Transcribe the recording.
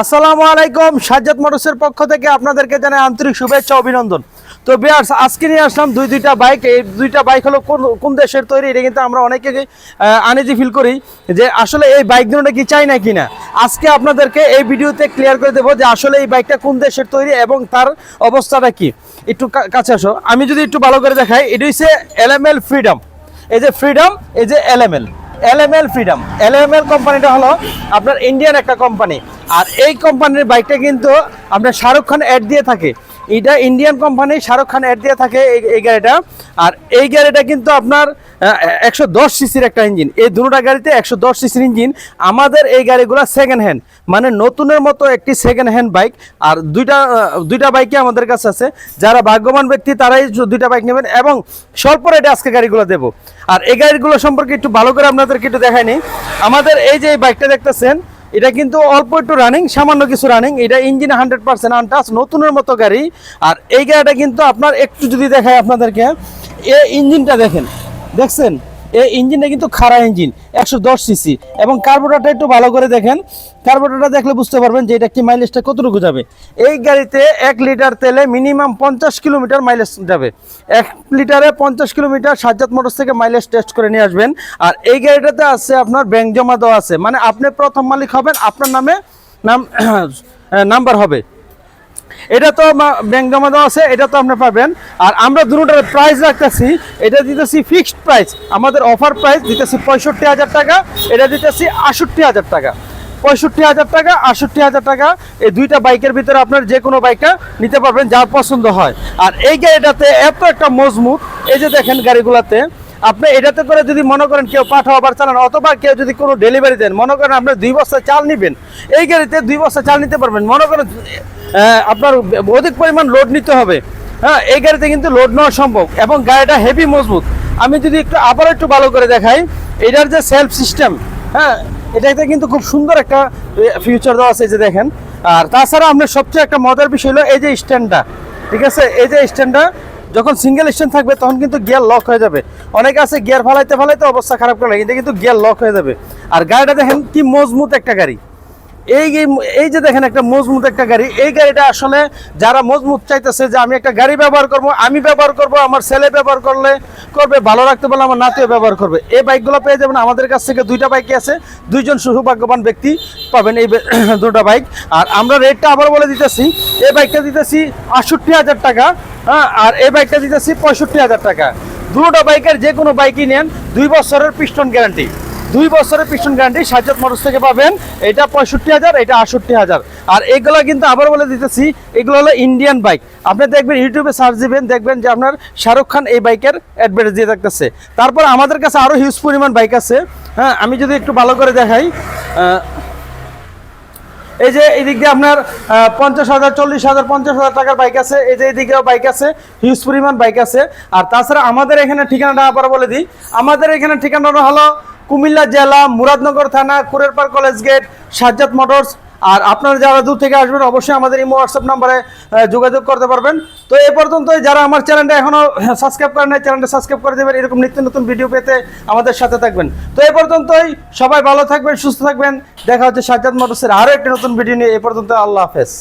আসসালামু আলাইকুম, সাজ্জাদ মোটরসের পক্ষ থেকে আপনাদেরকে জানাই আন্তরিক শুভেচ্ছা অভিনন্দন। তো বিয়ার্স, আজকে নিয়ে আসলাম দুই দুইটা বাইক। এই দুইটা বাইক হলো কোন কোন দেশের তৈরি, এটা কিন্তু আমরা অনেকে আনেজি ফিল করি যে আসলে এই বাইক দুটো কি চাই না কিনা আজকে আপনাদেরকে এই ভিডিওতে ক্লিয়ার করে দেবো যে আসলে এই বাইকটা কোন দেশের তৈরি এবং তার অবস্থাটা কি। একটু কা- কাছে আসো। আমি যদি একটু ভালো করে দেখাই, এটা হচ্ছে এল ফ্রিডম এই যে ফ্রিডম এই যে এলএমএল এলএমএল ফ্রিডম এলএমএল কোম্পানিটা হলো আপনার ইন্ডিয়ান একটা কোম্পানি। আর এই কোম্পানির বাইকটা কিন্তু আপনার শাহরুখ খান অ্যাড দিয়ে থাকে। এটা Indian company Shahrukh Khan ad দিয়ে থাকে এই গাড়িটা। আর এই গাড়িটা কিন্তু আপনার একশো দশ সিসির একটা ইঞ্জিন এই দুটা গাড়িতে একশো দশ সিসির ইঞ্জিন আমাদের এই গাড়িগুলো সেকেন্ড হ্যান্ড মানে নতুনের মতো একটি সেকেন্ড হ্যান্ড বাইক আর দুইটা দুইটা বাইকই আমাদের কাছে আছে। যারা ভাগ্যবান ব্যক্তি, তারাই দুইটা বাইক নেবেন এবং স্বল্প রেটে আজকে গাড়িগুলো দেবো। আর এই গাড়িগুলো সম্পর্কে একটু ভালো করে আপনাদেরকে একটু দেখায়নি আমাদের এই যে বাইকটা দেখতেছেন এটা কিন্তু অল্প একটু রানিং সামান্য কিছু রানিং এটা ইঞ্জিন হান্ড্রেড পার্সেন্ট আনটাচ নতুনের মতো গাড়ি। আর এই গাড়িটা কিন্তু আপনার একটু যদি দেখায় আপনাদেরকে এ ইঞ্জিনটা দেখেন, দেখছেন? এই ইঞ্জিনটা কিন্তু খাড়া ইঞ্জিন, একশো দশ সিসি। এবং কার্বোরেটরটা একটু ভালো করে দেখেন। কার্বোরেটরটা দেখলে বুঝতে পারবেন যে এটা কি মাইলেজটা কতটুকু যাবে। এই গাড়িতে এক লিটার তেলে মিনিমাম পঞ্চাশ কিলোমিটার মাইলেজ যাবে। এক লিটারে পঞ্চাশ কিলোমিটার সাজ্জাদ মোটরস থেকে মাইলেজ টেস্ট করে নিয়ে আসবেন। আর এই গাড়িটাতে আছে আপনার ব্যাংক জমা দেওয়া আছে। মানে আপনি প্রথম মালিক হবেন, আপনার নামে নাম নাম্বার হবে। এটা তো ব্যাংক জমা দেওয়া আছে, এটা তো আপনি পাবেন। আর আমরা দুটোটার প্রাইস রাখতেছি, এটা দিতেছি ফিক্সড প্রাইস আমাদের অফার প্রাইস দিতেছি পঁয়ষট্টি হাজার টাকা, এটা দিতেছি আষট্টি হাজার টাকা। পঁয়ষট্টি হাজার টাকা, আষট্টি হাজার টাকা, এই দুইটা বাইকের ভিতরে আপনার যে কোনো বাইকটা নিতে পারবেন, যার পছন্দ হয়। আর এই গাড়িটাতে এত একটা মজবুত, এই যে দেখেন গাড়িগুলোতে আপনি এটাতে করে যদি মনে করেন কেউ পাঠাও আবার চালান, অথবা কেউ যদি কোনো ডেলিভারি দেন, মনে করেন আপনি দুই বস্তা চাল নেবেন, এই গাড়িতে দুই বস্তা চাল নিতে পারবেন। মনে করেন আপনার অধিক পরিমাণ লোড নিতে হবে। হ্যাঁ এই গাড়িতে কিন্তু লোড নেওয়া সম্ভব এবং গাড়িটা হেভি মজবুত। আমি যদি একটু আবার একটু ভালো করে দেখাই, এটার যে সেলফ সিস্টেম হ্যাঁ এটাতে কিন্তু খুব সুন্দর একটা ফিউচার দেওয়া আছে যে দেখেন। আর তাছাড়া আপনার সবচেয়ে একটা মজার বিষয় হলো এই যে স্ট্যান্ডটা ঠিক আছে? এই যে স্ট্যান্ডটা যখন সিঙ্গেল স্ট্যান্ড থাকবে, তখন কিন্তু গিয়ার লক হয়ে যাবে। অনেকে আছে গিয়ার ফালাইতে ফালাইতে অবস্থা খারাপ করে কিন্তু কিন্তু গিয়ার লক হয়ে যাবে। আর গাড়িটা দেখেন কি মজবুত একটা গাড়ি। এই এই- যে দেখেন একটা মজবুত একটা গাড়ি। এই গাড়িটা আসলে যারা মজবুত চাইতেছে যে আমি একটা গাড়ি ব্যবহার করব, আমি ব্যবহার করব, আমার ছেলে ব্যবহার করলে করবে, ভালো রাখতে পারলে আমার নাতিও ব্যবহার করবে। এই বাইকগুলো পেয়ে যাবেন, আমাদের কাছ থেকে দুইটা বাইকই আছে। দুইজন সৌভাগ্যবান ব্যক্তি পাবেন এই দুটো বাইক। আর আমরা রেটটা আবার বলে দিতেছি, এই বাইকটা দিতেছি আটষট্টি হাজার টাকা। হ্যাঁ আর এই বাইকটা দিতেছি পঁয়ষট্টি হাজার টাকা। দুটো বাইকের যে কোনো বাইকই নেন, দুই বছরের পিস্টন গ্যারান্টি দুই বছরের পিছন গ্যারান্টি সাজ্জাদ মোটরস থেকে পাবেন। এটা পঁয়ষট্টি হাজার, এটা আটষট্টি হাজার। আর এগুলো কিন্তু আবার বলে দিতেছি, এগুলো হলো ইন্ডিয়ান বাইক আপনি দেখবেন ইউটিউবে সার্চ দিবেন, দেখবেন যে আপনার শাহরুখ খান এই বাইকের অ্যাডভার্টাইজ দিয়ে থাকতেছে। তারপর আমাদের কাছে আরও হিউজ পরিমাণ বাইক আছে। হ্যাঁ আমি যদি একটু ভালো করে দেখাই এই যে এদিক দিয়ে আপনার পঞ্চাশ হাজার, চল্লিশ হাজার, পঞ্চাশ হাজার টাকার বাইক আছে। এই যে এদিকেও বাইক আছে হিউজ পরিমাণ বাইক আছে। আর তাছাড়া আমাদের এখানে ঠিকানাটা আবার বলে দিই। আমাদের এখানে ঠিকানাটা হলো কুমিল্লা জেলা মুরাদনগর থানা, Kurerpar college gate, Sajjad motors আর আপনারা যারা দূর থেকে আসবেন, অবশ্যই আমাদের এই হোয়াটসঅ্যাপ নাম্বারে যোগাযোগ করতে পারবেন। তো এ পর্যন্ত যারা আমার চ্যানেলটা এখনও সাবস্ক্রাইব করেন নাই, চ্যানেলটা সাবস্ক্রাইব করে দেবেন, এরকম নিত্য নতুন ভিডিও পেতে আমাদের সাথে থাকবেন। তো এ পর্যন্তই, সবাই ভালো থাকবেন, সুস্থ থাকবেন। দেখা হচ্ছে সাজ্জাদ মোটরসের আরও একটি নতুন ভিডিও নিয়ে, এ পর্যন্ত আল্লাহ হাফেজ।